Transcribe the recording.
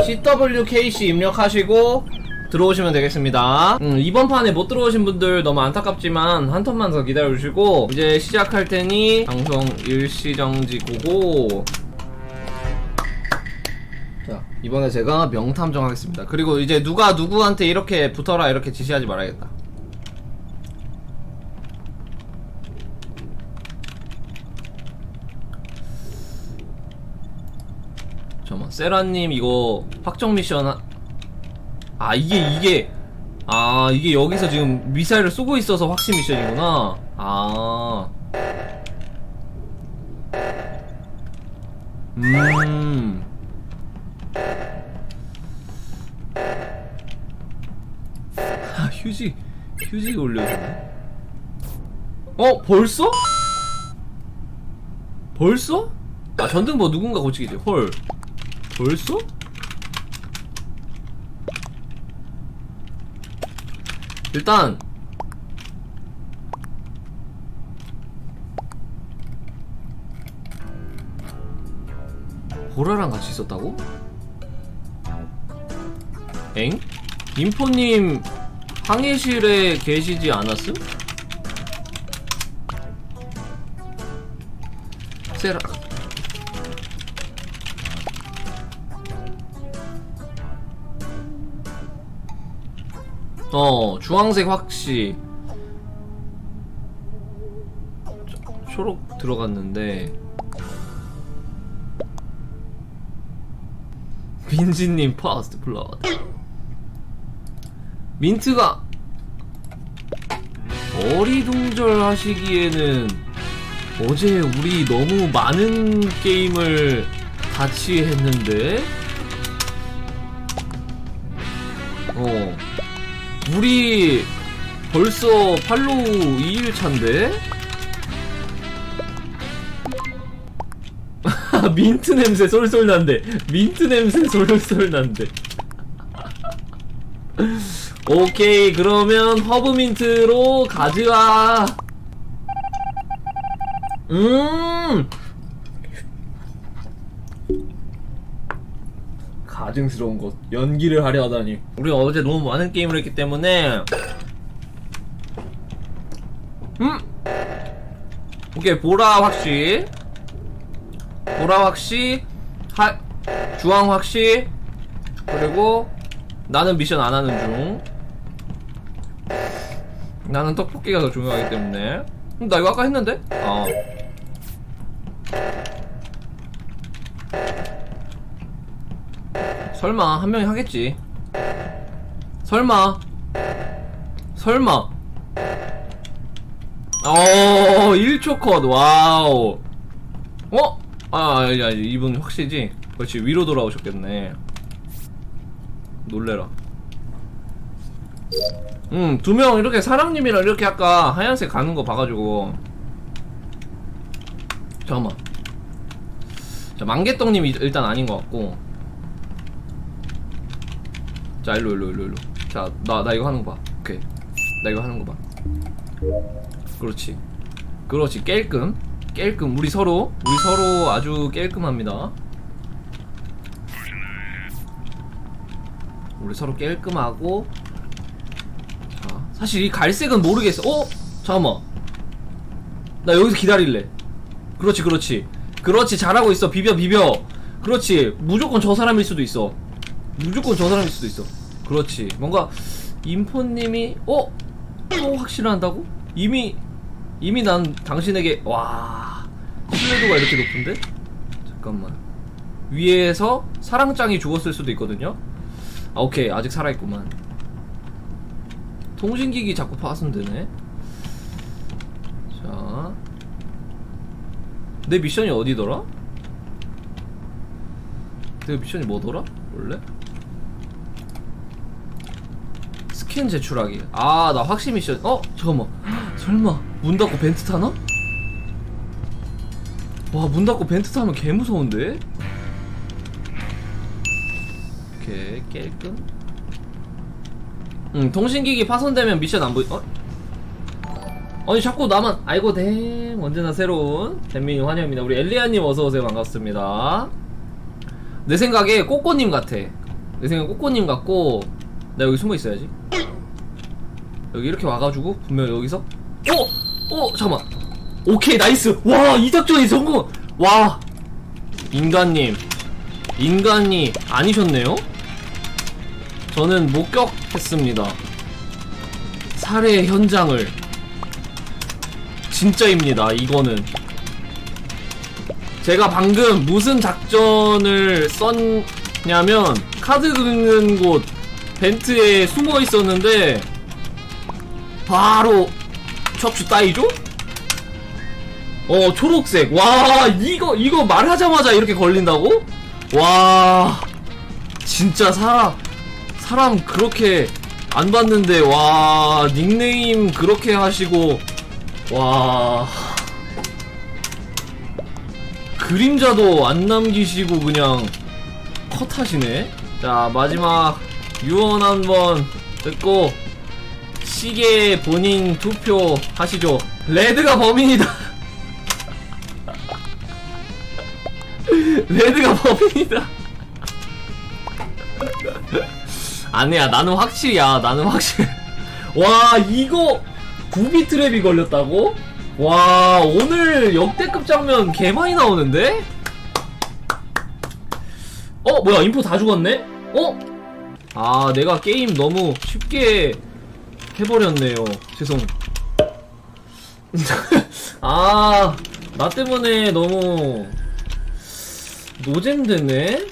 CWKC 입력하시고 들어오시면 되겠습니다. 음, 이번 판에 못 들어오신 분들 너무 안타깝지만 한 턴만 더 기다려주시고 이제 시작할 테니 방송 일시정지 고고 자 이번에 제가 명탐정 하겠습니다. 그리고 이제 누가 누구한테 이렇게 붙어라 이렇게 지시하지 말아야겠다. 잠깐만 세라님 이거 확정 미션 하... 아 이게 이게 아 이게 여기서 지금 미사일을 쏘고 있어서 확신 미션이구나 아 음. 아, 휴지, 휴지 올려주네. 어, 벌써? 벌써? 아, 전등 뭐 누군가 고치겠지. 헐. 벌써? 일단 보라랑 같이 있었다고? 엥? 인포님 항해실에 계시지 않았음? 세라 어 주황색 확시 초- 초록 들어갔는데. 민지님 파스트 블러드. 민트가 어리둥절 하시기에는 어제 우리 너무 많은 게임을 같이 했는데? 어 우리 벌써 팔로우 2일차인데? 민트 냄새 솔솔 난데 민트 냄새 솔솔 난데 오케이 그러면 허브 민트로 가져와. 음 가증스러운 것 연기를 하려 하다니. 우리 어제 너무 많은 게임을 했기 때문에. 음! 오케이 보라 확시 보라 확시 하 주황 확시 그리고 나는 미션 안 하는 중. 나는 떡볶이가 더 중요하기 때문에. 음, 나 이거 아까 했는데? 어 설마 한 명이 하겠지. 설마. 설마. 어 1초 컷. 와우. 어? 아 아니 이분 확실지? 그렇지. 위로 돌아오셨겠네. 놀래라. 음두 명 이렇게 사랑님이랑 이렇게 아까 하얀색 가는 거 봐가지고. 잠깐만. 자 만개떡님 이- 일단 아닌 것 같고 자 일로 일로 일로 일로. 자나 나 이거 하는 거 봐. 오케이. 나 이거 하는 거 봐. 그렇지. 그렇지. 깰끔. 깰끔. 우리 서로 우리 서로 아주 깰끔합니다. 우리 서로 깰끔하고. 자 사실 이 갈색은 모르겠어. 어? 잠깐만. 나 여기서 기다릴래. 그렇지 그렇지. 그렇지. 잘하고 있어. 비벼 비벼. 그렇지. 무조건 저 사람일 수도 있어 무조건 저 사람일 수도 있어 그렇지 뭔가 인포님이 어? 또 확실한다고? 이미 이미 난 당신에게 와 신뢰도가 이렇게 높은데? 잠깐만 위에서 사랑장이 죽었을 수도 있거든요 아 오케이 아직 살아있구만 통신기기 자꾸 파손되네 자 내 미션이 어디더라? 내 미션이 뭐더라? 원래? 스캔 제출하기. 아 나 확신 미션 어? 잠깐만. 설마 문 닫고 벤트 타나? 와 문 닫고 벤트 타면 개 무서운데? 오케이 깰끔. 응 통신기기 파손되면 미션 안 보이 어? 아니 자꾸 나만 아이고 댐 언제나 새로운 댐민이 환영입니다. 우리 엘리아님 어서오세요. 반갑습니다. 내 생각에 꼬꼬님 같아. 내 생각 꼬꼬님 같고 나 여기 숨어 있어야지 여기 이렇게 와가지고 분명 여기서 어? 어? 잠깐만. 오케이 나이스. 와 이 작전이 성공. 와 인간님. 인간이 아니셨네요? 저는 목격했습니다. 살해 현장을. 진짜입니다 이거는. 제가 방금 무슨 작전을 썼냐면 카드 긁는 곳 벤트에 숨어 있었는데 바로 척추 따이죠? 어 초록색 와 이거 이거 말하자마자 이렇게 걸린다고? 와 진짜 사람 사람 그렇게 안 봤는데 와 닉네임 그렇게 하시고 와 그림자도 안 남기시고 그냥 컷하시네 자 마지막 유언 한번 듣고 시계 본인 투표 하시죠 레드가 범인이다 레드가 범인이다 아니야 나는 확실이야 나는 확실 와 이거 구비 트랩이 걸렸다고? 와 오늘 역대급 장면 개 많이 나오는데? 어 뭐야 인포 다 죽었네? 어? 아 내가 게임 너무 쉽게 해버렸네요 죄송 아 나 때문에 너무 노잼 됐네?